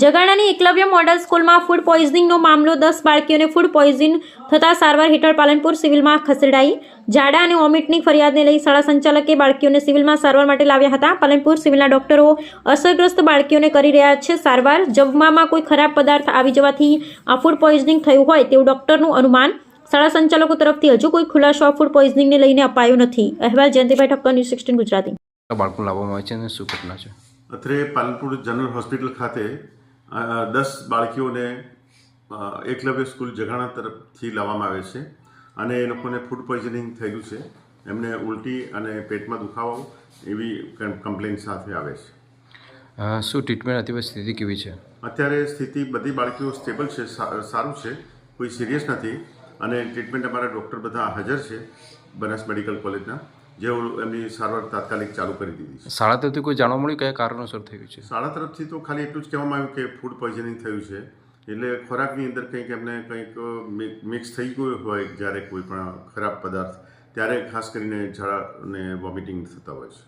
જગાણાની Eklavya model સ્કૂલમાં food પોઈઝનિંગનો મામલો દસ બાળકીઓને ફૂડ પોઈઝન થતાં સારવાર હેઠળ પાલનપુર સિવિલમાં ખસેડાઈ. ઝાડા અને વોમિટની ફરિયાદને લઈ શાળા સંચાલકે બાળકીઓને સિવિલમાં સારવાર માટે લાવ્યા હતા. પાલનપુર સિવિલના ડોક્ટરો અસરગ્રસ્ત બાળકીઓને કરી રહ્યા છે સારવાર. જમવામાં કોઈ ખરાબ પદાર્થ આવી જવાથી આ ફૂડ પોઈઝનિંગ થયું હોય તેવું ડોક્ટરનું અનુમાન. શાળા સંચાલકો તરફથી હજુ કોઈ ખુલાસો આ ફૂડ પોઈઝનિંગને લઈને અપાયો નથી. અહેવાલ જયંતિભાઈ ઠક્કર ન્યૂઝ સિક્સટીન ગુજરાતી. બાળકો લાવવામાં આવે છે અને શું ઘટના છે? અત્રે પાલનપુર જનરલ હોસ્પિટલ ખાતે દસ બાળકીઓને એકલવ્ય સ્કૂલ જગાણા તરફથી લાવવામાં આવે છે અને એ લોકોને ફૂડ પોઈઝનિંગ થયું છે. એમને ઉલટી અને પેટમાં દુખાવો એવી કમ્પ્લેન સાથે આવે છે. શું ટ્રીટમેન્ટ અત્યારે સ્થિતિ કેવી છે? અત્યારે સ્થિતિ બધી બાળકીઓ સ્ટેબલ છે સારું છે કોઈ સિરિયસ નથી અને ટ્રીટમેન્ટ અમારા ડૉક્ટર બધા હાજર છે બનાસ મેડિકલ કોલેજના જેઓ એમની સારવાર તાત્કાલિક ચાલુ કરી દીધી છે. શાળા તરફથી કોઈ જાણવા મળ્યું કયા કારણોસર થયું છે? શાળા તરફથી તો ખાલી એટલું જ કહેવામાં આવ્યું કે ફૂડ પોઈઝનિંગ થયું છે. એટલે ખોરાકની અંદર કંઈક એમને કંઈક મિક્સ થઈ ગયું હોય જ્યારે કોઈ પણ ખરાબ પદાર્થ ત્યારે ખાસ કરીને ઝાડાને વોમિટિંગ થતા હોય છે.